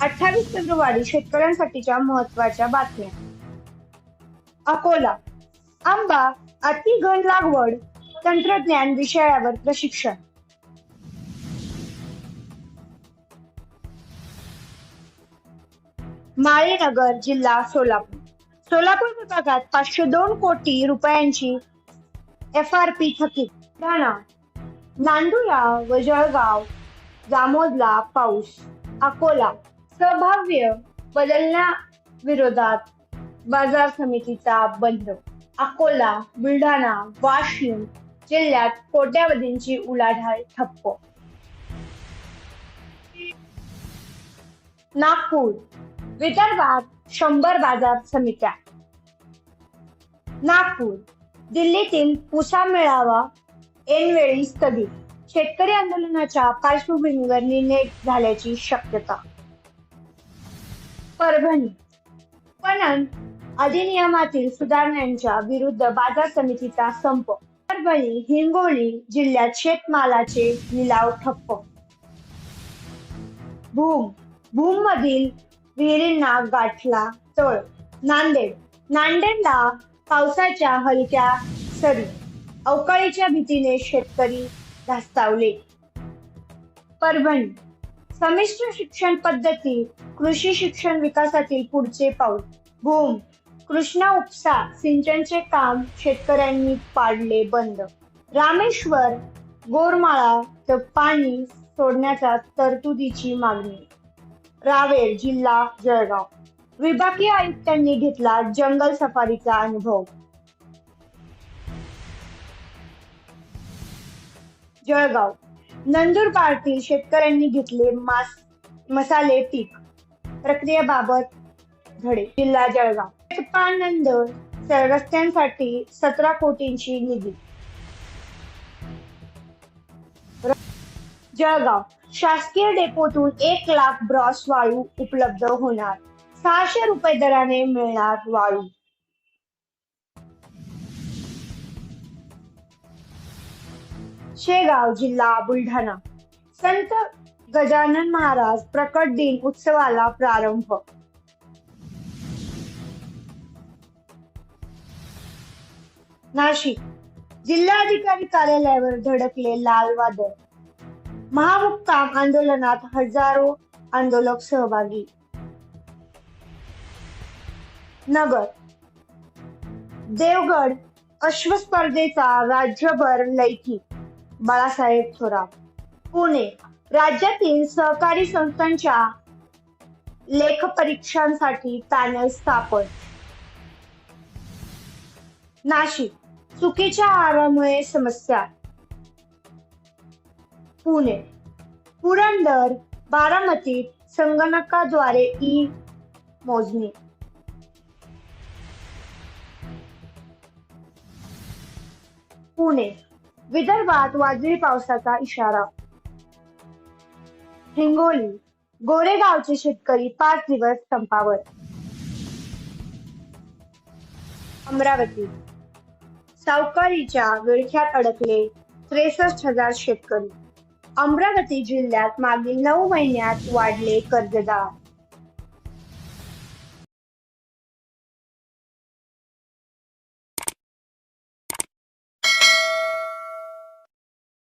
अठ्ठावीस फेब्रुवारी शेतकऱ्यांसाठीच्या महत्त्वाच्या बातम्या. अकोला. आंबा अति घन लागवड तंत्रज्ञान विषयावर प्रशिक्षण. माळीनगर जिल्हा सोलापूर. सोलापूर विभागात पाचशे दोन कोटी रुपयांची एफ आर पी थकीत ठाणा नांदुरा व जळगाव जामोदला पाऊस. अकोला. संभाव्य बदलण्याविरोधात बाजार समितीचा बंद. अकोला बुलढाणा वाशिम जिल्ह्यात कोट्यावधींची उलाढाल ठप्प. नागपूर विदर्भात शंभर बाजार समित्या. नागपूर दिल्लीतील पुसा मेळावा ऐनवेळी स्थगित. शेतकरी आंदोलनाच्या पार्श्वभूमीवर निर्णय झाल्याची शक्यता. परभणी. पणन अधिनियमातील सुधारणांच्या विरुद्ध बाजार समितीचा संप. परभणी हिंगोली जिल्ह्यात शेतमालाचे लिलाव ठप्प. भूम. भूम मधील विहिरींना गाठला तळ. नांदेड. नांदेडला पावसाच्या हलक्या सरी. अवकाळीच्या भीतीने शेतकरी धास्तावले. परभणी. संमिश्र शिक्षण पद्धती कृषी शिक्षण विकासातील पुढचे पाऊल. भूम कृष्णा उपसा सिंचनचे काम शेतकऱ्यांनी पाडले बंद. रामेश्वर गोरमाळा तर पाणी सोडण्याच्या तरतुदीची मागणी. रावेर जिल्हा जळगाव. विभागीय आयुक्तांनी घेतला जंगल सफारीचा अनुभव. जळगाव. नंदुरबारतील शेतकऱ्यांनी घेतले मास मसाले पीक. प्रक्रियेबाबत धडे. जिल्हा जळगाव. पानंद रस्त्यांसाठी सतरा कोटींची निधी. जळगाव. शासकीय डेपोतून एक लाख ब्रॉस वाळू उपलब्ध होणार. सहाशे रुपये दराने मिळणार वाळू. शेगाव जिल्हा बुलढाणा. संत गजानन महाराज प्रकट दिन उत्सवाला प्रारंभ. नाशिक जिल्हाधिकारी कार्यालयावर धडकले लाल वादळ. महामुक्काम आंदोलनात हजारो आंदोलक सहभागी. नगर देवगड अश्वस्पर्धेचा राज्यभर लैकी बाळासाहेब थोरात. पुणे. राज्यातील सहकारी संस्थांच्या लेख परीक्षांसाठी पॅनल स्थापन. नाशिक. चुकीच्या आहारामुळे समस्या. पुणे. पुरंदर बारामतीत संगणकाद्वारे ई मोजणी पुणे. विदर्भात वादळी पावसाचा इशारा. हिंगोली गोरेगावचे शेतकरी पाच दिवस संपावर. अमरावती सावकारीच्या विळख्यात अडकले त्रेसष्ट हजार शेतकरी. अमरावती जिल्ह्यात मागील नऊ महिन्यात वाढले कर्जदार.